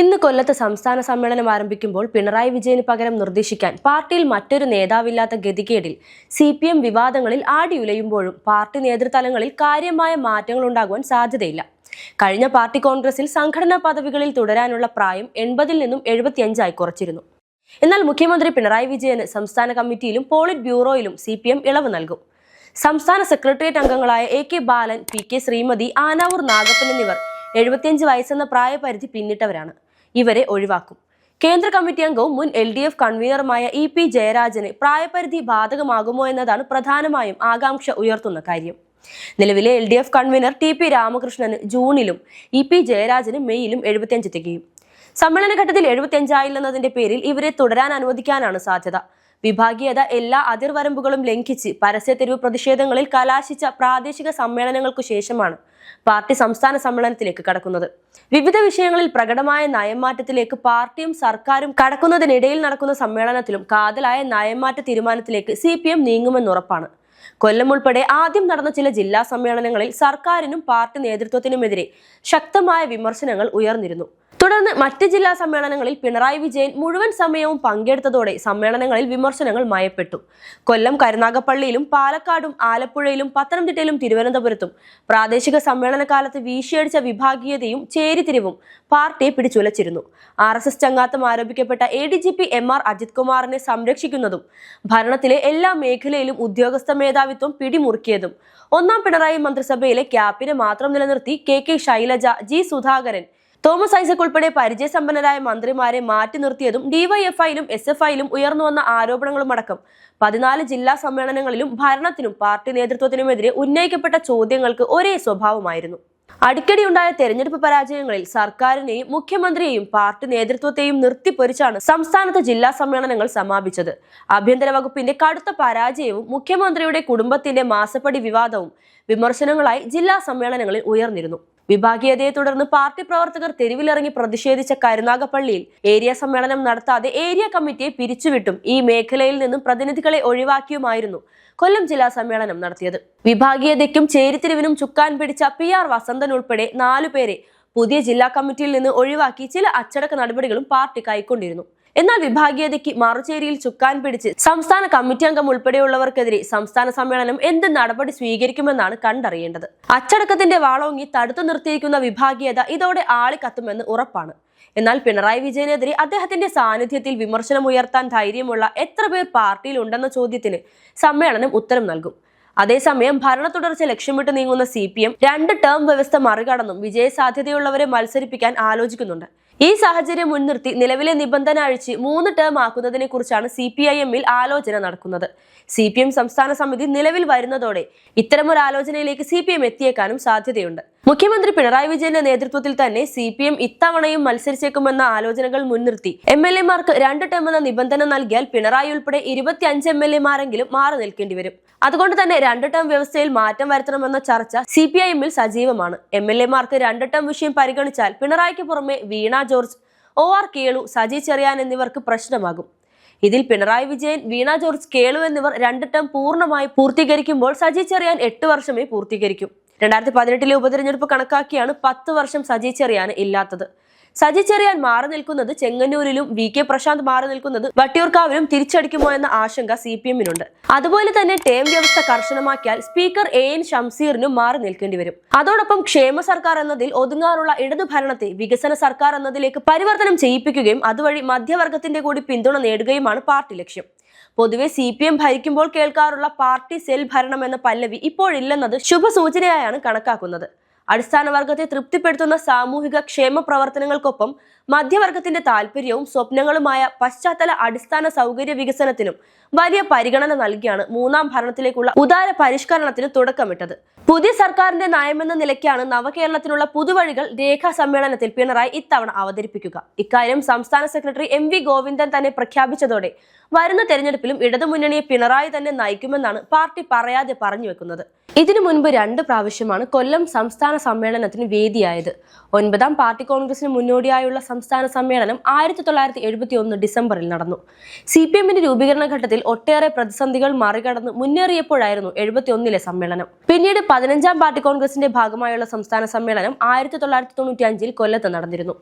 ഇന്ന് കൊല്ലത്ത് സംസ്ഥാന സമ്മേളനം ആരംഭിക്കുമ്പോൾ പിണറായി വിജയന് പകരം നിർദ്ദേശിക്കാൻ പാർട്ടിയിൽ മറ്റൊരു നേതാവില്ലാത്ത ഗതികേടിൽ സി പി എം വിവാദങ്ങളിൽ ആടിയുലയുമ്പോഴും പാർട്ടി നേതൃതലങ്ങളിൽ കാര്യമായ മാറ്റങ്ങൾ ഉണ്ടാകുവാൻ സാധ്യതയില്ല. കഴിഞ്ഞ പാർട്ടി കോൺഗ്രസിൽ സംഘടനാ പദവികളിൽ തുടരാനുള്ള പ്രായം എൺപതിൽ നിന്നും എഴുപത്തിയഞ്ചായി കുറച്ചിരുന്നു. എന്നാൽ മുഖ്യമന്ത്രി പിണറായി വിജയന് സംസ്ഥാന കമ്മിറ്റിയിലും പോളിറ്റ് ബ്യൂറോയിലും സി ഇളവ് നൽകും. സംസ്ഥാന സെക്രട്ടേറിയറ്റ് അംഗങ്ങളായ A K Balan P K Sreemathi Anavoor Nagappan എന്നിവർ എഴുപത്തിയഞ്ച് വയസ്സെന്ന പ്രായപരിധി പിന്നിട്ടവരാണ്. ഇവരെ ഒഴിവാക്കും. കേന്ദ്ര കമ്മിറ്റി അംഗവും മുൻ എൽ ഡി എഫ് കൺവീനറുമായ ഇ പി ജയരാജന് പ്രായപരിധി ബാധകമാകുമോ എന്നതാണ് പ്രധാനമായും ആകാംക്ഷ ഉയർത്തുന്ന കാര്യം. നിലവിലെ L D F convener T P രാമകൃഷ്ണന് ജൂണിലും ഇ പി ജയരാജന് മെയ്യിലും എഴുപത്തിയഞ്ച് തികയും. സമ്മേളനഘട്ടത്തിൽ എഴുപത്തിയഞ്ചായില്ലെന്നതിന്റെ പേരിൽ ഇവരെ തുടരാൻ അനുവദിക്കാനാണ് സാധ്യത. വിഭാഗീയത എല്ലാ അതിർവരമ്പുകളും ലംഘിച്ച് പരസ്യ തെരുവ് പ്രതിഷേധങ്ങളിൽ കലാശിച്ച പ്രാദേശിക സമ്മേളനങ്ങൾക്കു ശേഷമാണ് പാർട്ടി സംസ്ഥാന സമ്മേളനത്തിലേക്ക് കടക്കുന്നത്. വിവിധ വിഷയങ്ങളിൽ പ്രകടമായ നയംമാറ്റത്തിലേക്ക് പാർട്ടിയും സർക്കാരും കടക്കുന്നതിനിടയിൽ നടക്കുന്ന സമ്മേളനത്തിലും കാതലായ നയംമാറ്റ തീരുമാനത്തിലേക്ക് സി പി എം നീങ്ങുമെന്നുറപ്പാണ് കൊല്ലം ഉൾപ്പെടെ ആദ്യം നടന്ന ചില ജില്ലാ സമ്മേളനങ്ങളിൽ സർക്കാരിനും പാർട്ടി നേതൃത്വത്തിനുമെതിരെ ശക്തമായ വിമർശനങ്ങൾ ഉയർന്നിരുന്നു. തുടർന്ന് മറ്റ് ജില്ലാ സമ്മേളനങ്ങളിൽ പിണറായി വിജയൻ മുഴുവൻ സമയവും പങ്കെടുത്തതോടെ സമ്മേളനങ്ങളിൽ വിമർശനങ്ങൾ മയപ്പെട്ടു. കൊല്ലം കരുനാഗപ്പള്ളിയിലും പാലക്കാടും ആലപ്പുഴയിലും പത്തനംതിട്ടയിലും തിരുവനന്തപുരത്തും പ്രാദേശിക സമ്മേളന കാലത്ത് വീശിയടിച്ച വിഭാഗീയതയും ചേരിതിരിവും പാർട്ടിയെ പിടിച്ചുലച്ചിരുന്നു. ആർ എസ് എസ് ചങ്ങാത്തം ആരോപിക്കപ്പെട്ട A D G P M R Ajith കുമാറിനെ സംരക്ഷിക്കുന്നതും ഭരണത്തിലെ എല്ലാ മേഖലയിലും ഉദ്യോഗസ്ഥ മേധാവിത്വം പിടിമുറുക്കിയതും. ഒന്നാം പിണറായി മന്ത്രിസഭയിലെ ക്യാപ്പിനെ മാത്രം നിലനിർത്തി K K Shailaja G Sudhakaran. Thomas Isaac ഉൾപ്പെടെ പരിചയസമ്പന്നരായ മന്ത്രിമാരെ മാറ്റി നിർത്തിയതും ഡിവൈഎഫ്ഐയിലും എസ് എഫ് ഐയിലും ഉയർന്നുവന്ന ആരോപണങ്ങളുമടക്കം പതിനാല് ജില്ലാ സമ്മേളനങ്ങളിലും ഭരണത്തിനും പാർട്ടി നേതൃത്വത്തിനുമെതിരെ ഉന്നയിക്കപ്പെട്ട ചോദ്യങ്ങൾക്ക് ഒരേ സ്വഭാവമായിരുന്നു. അടിക്കടി ഉണ്ടായ തെരഞ്ഞെടുപ്പ് പരാജയങ്ങളിൽ സർക്കാരിനെയും മുഖ്യമന്ത്രിയെയും പാർട്ടി നേതൃത്വത്തെയും നിർത്തിപ്പൊരിച്ചാണ് സംസ്ഥാനത്ത് ജില്ലാ സമ്മേളനങ്ങൾ സമാപിച്ചത്. ആഭ്യന്തര വകുപ്പിന്റെ കടുത്ത പരാജയവും മുഖ്യമന്ത്രിയുടെ കുടുംബത്തിന്റെ മാസപ്പടി വിവാദവും വിമർശനങ്ങളായി ജില്ലാ സമ്മേളനങ്ങളിൽ ഉയർന്നിരുന്നു. വിഭാഗീയതയെ തുടർന്ന് പാർട്ടി പ്രവർത്തകർ തെരുവിലിറങ്ങി പ്രതിഷേധിച്ച കരുനാഗപ്പള്ളിയിൽ ഏരിയ സമ്മേളനം നടത്താതെ ഏരിയ കമ്മിറ്റിയെ പിരിച്ചുവിട്ടും ഈ മേഖലയിൽ നിന്നും പ്രതിനിധികളെ ഒഴിവാക്കിയുമായിരുന്നു കൊല്ലം ജില്ലാ സമ്മേളനം നടത്തിയത്. വിഭാഗീയതയ്ക്കും ചേരിത്തിരിവിനും ചുക്കാൻ പിടിച്ച പി ആർ വസന്തൻ ഉൾപ്പെടെ നാലുപേരെ പുതിയ ജില്ലാ കമ്മിറ്റിയിൽ നിന്ന് ഒഴിവാക്കി ചില അച്ചടക്ക നടപടികളും പാർട്ടി കൈക്കൊണ്ടിരുന്നു. എന്നാൽ വിഭാഗീയതയ്ക്ക് മറുചേരിയിൽ ചുക്കാൻ പിടിച്ച് സംസ്ഥാന കമ്മിറ്റി അംഗം ഉൾപ്പെടെയുള്ളവർക്കെതിരെ സംസ്ഥാന സമ്മേളനം എന്ത് നടപടി സ്വീകരിക്കുമെന്നാണ് കണ്ടറിയേണ്ടത്. അച്ചടക്കത്തിന്റെ വാളോങ്ങി തടുത്തു നിർത്തിയിരിക്കുന്ന വിഭാഗീയത ഇതോടെ ആളിക്കത്തുമെന്ന് ഉറപ്പാണ്. എന്നാൽ പിണറായി വിജയനെതിരെ അദ്ദേഹത്തിന്റെ സാന്നിധ്യത്തിൽ വിമർശനം ഉയർത്താൻ ധൈര്യമുള്ള എത്ര പേർ പാർട്ടിയിൽ ഉണ്ടെന്ന ചോദ്യത്തിന് സമ്മേളനം ഉത്തരം നൽകും. അതേസമയം ഭരണ തുടർച്ച ലക്ഷ്യമിട്ട് നീങ്ങുന്ന സി പി എം രണ്ട് ടേം വ്യവസ്ഥ മറികടന്നും വിജയ സാധ്യതയുള്ളവരെ മത്സരിപ്പിക്കാൻ ആലോചിക്കുന്നുണ്ട്. ഈ സാഹചര്യം മുൻനിർത്തി നിലവിലെ നിബന്ധന അഴിച്ച് മൂന്ന് ടേം ആക്കുന്നതിനെ കുറിച്ചാണ് സി പി ഐ എമ്മിൽ ആലോചന നടക്കുന്നത്. സി പി എം സംസ്ഥാന സമിതി നിലവിൽ വരുന്നതോടെ ഇത്തരമൊരു ആലോചനയിലേക്ക് സി പി എം എത്തിയേക്കാനും സാധ്യതയുണ്ട്. മുഖ്യമന്ത്രി പിണറായി വിജയന്റെ നേതൃത്വത്തിൽ തന്നെ സി പി എം ഇത്തവണയും മത്സരിച്ചേക്കുമെന്ന ആലോചനകൾ മുൻനിർത്തി. എം എൽ എമാർക്ക് രണ്ട് ടേം എന്ന നിബന്ധന നൽകിയാൽ പിണറായി ഉൾപ്പെടെ ഇരുപത്തിയഞ്ച് എം എൽ എമാരെങ്കിലും മാറി നിൽക്കേണ്ടി വരും. അതുകൊണ്ട് തന്നെ രണ്ട് ടേം വ്യവസ്ഥയിൽ മാറ്റം വരുത്തണമെന്ന ചർച്ച സി പി ഐ എമ്മിൽ സജീവമാണ്. എം എൽ എമാർക്ക് രണ്ട് ടേം വിഷയം പരിഗണിച്ചാൽ പിണറായിക്ക് പുറമെ Veena George O R Kelu Saji Cherian എന്നിവർക്ക് പ്രശ്നമാകും. ഇതിൽ പിണറായി വിജയൻ വീണ ജോർജ് കേളു എന്നിവർ രണ്ട് ടേം പൂർണമായി പൂർത്തീകരിക്കുമ്പോൾ സജി ചെറിയാൻ എട്ട് വർഷമേ പൂർത്തീകരിക്കും. രണ്ടായിരത്തി പതിനെട്ടിലെ ഉപതെരഞ്ഞെടുപ്പ് കണക്കാക്കിയാണ് പത്ത് വർഷം സജി ചെറിയാൻ ഇല്ലാത്തത്. സജി ചെറിയാൻ മാറി നിൽക്കുന്നത് ചെങ്ങന്നൂരിലും വി കെ പ്രശാന്ത് മാറി നിൽക്കുന്നത് വട്ടിയൂർക്കാവിലും തിരിച്ചടിക്കുമോ എന്ന ആശങ്ക സി പി എമ്മിനുണ്ട്. അതുപോലെ തന്നെ ടേം വ്യവസ്ഥ കർശനമാക്കിയാൽ സ്പീക്കർ എ എൻ ഷംസീറിനും മാറി നിൽക്കേണ്ടി വരും. അതോടൊപ്പം ക്ഷേമ സർക്കാർ എന്നതിൽ ഒതുങ്ങാറുള്ള ഇടതു ഭരണത്തെ വികസന സർക്കാർ എന്നതിലേക്ക് പരിവർത്തനം ചെയ്യിപ്പിക്കുകയും അതുവഴി മധ്യവർഗത്തിന്റെ കൂടി പിന്തുണ നേടുകയുമാണ് പാർട്ടി ലക്ഷ്യം. പൊതുവെ സി പി എം ഭരിക്കുമ്പോൾ കേൾക്കാറുള്ള പാർട്ടി സെൽ ഭരണം എന്ന പല്ലവി ഇപ്പോഴില്ലെന്നത് ശുഭസൂചനയായാണ് കണക്കാക്കുന്നത്. അടിസ്ഥാന വർഗത്തെ തൃപ്തിപ്പെടുത്തുന്ന സാമൂഹിക ക്ഷേമ പ്രവർത്തനങ്ങൾക്കൊപ്പം മധ്യവർഗത്തിന്റെ താല്പര്യവും സ്വപ്നങ്ങളുമായ പശ്ചാത്തല അടിസ്ഥാന സൗകര്യ വികസനത്തിനും വലിയ പരിഗണന നൽകിയാണ് മൂന്നാം ഭരണത്തിലേക്കുള്ള ഉദാര പരിഷ്കരണത്തിന് തുടക്കമിട്ടത്. പുതിയ സർക്കാരിന്റെ നയമെന്ന നിലയ്ക്കാണ് നവകേരളത്തിനുള്ള പുതുവഴികൾ രേഖാ സമ്മേളനത്തിൽ പിണറായി ഇത്തവണ അവതരിപ്പിക്കുക. ഇക്കാര്യം സംസ്ഥാന സെക്രട്ടറി എം വി ഗോവിന്ദൻ തന്നെ പ്രഖ്യാപിച്ചതോടെ വരുന്ന തെരഞ്ഞെടുപ്പിലും ഇടതുമുന്നണിയെ പിണറായി തന്നെ നയിക്കുമെന്നാണ് പാർട്ടി പറയാതെ പറഞ്ഞു വെക്കുന്നത്. ഇതിനു മുൻപ് രണ്ട് പ്രാവശ്യമാണ് കൊല്ലം സംസ്ഥാന സമ്മേളനത്തിന് വേദിയായത്. ഒൻപതാം പാർട്ടി കോൺഗ്രസിന് മുന്നോടിയായുള്ള സംസ്ഥാന സമ്മേളനം ആയിരത്തി തൊള്ളായിരത്തി എഴുപത്തി ഒന്ന് ഡിസംബറിൽ നടന്നു. സി പി എമ്മിന്റെ രൂപീകരണ ഘട്ടത്തിൽ ഒട്ടേറെ പ്രതിസന്ധികൾ മറികടന്ന് മുന്നേറിയപ്പോഴായിരുന്നു എഴുപത്തി ഒന്നിലെ സമ്മേളനം. പിന്നീട് പതിനഞ്ചാം പാർട്ടി കോൺഗ്രസിന്റെ ഭാഗമായുള്ള സംസ്ഥാന സമ്മേളനം ആയിരത്തി തൊള്ളായിരത്തി തൊണ്ണൂറ്റി അഞ്ചിൽ കൊല്ലത്ത് നടന്നിരുന്നു.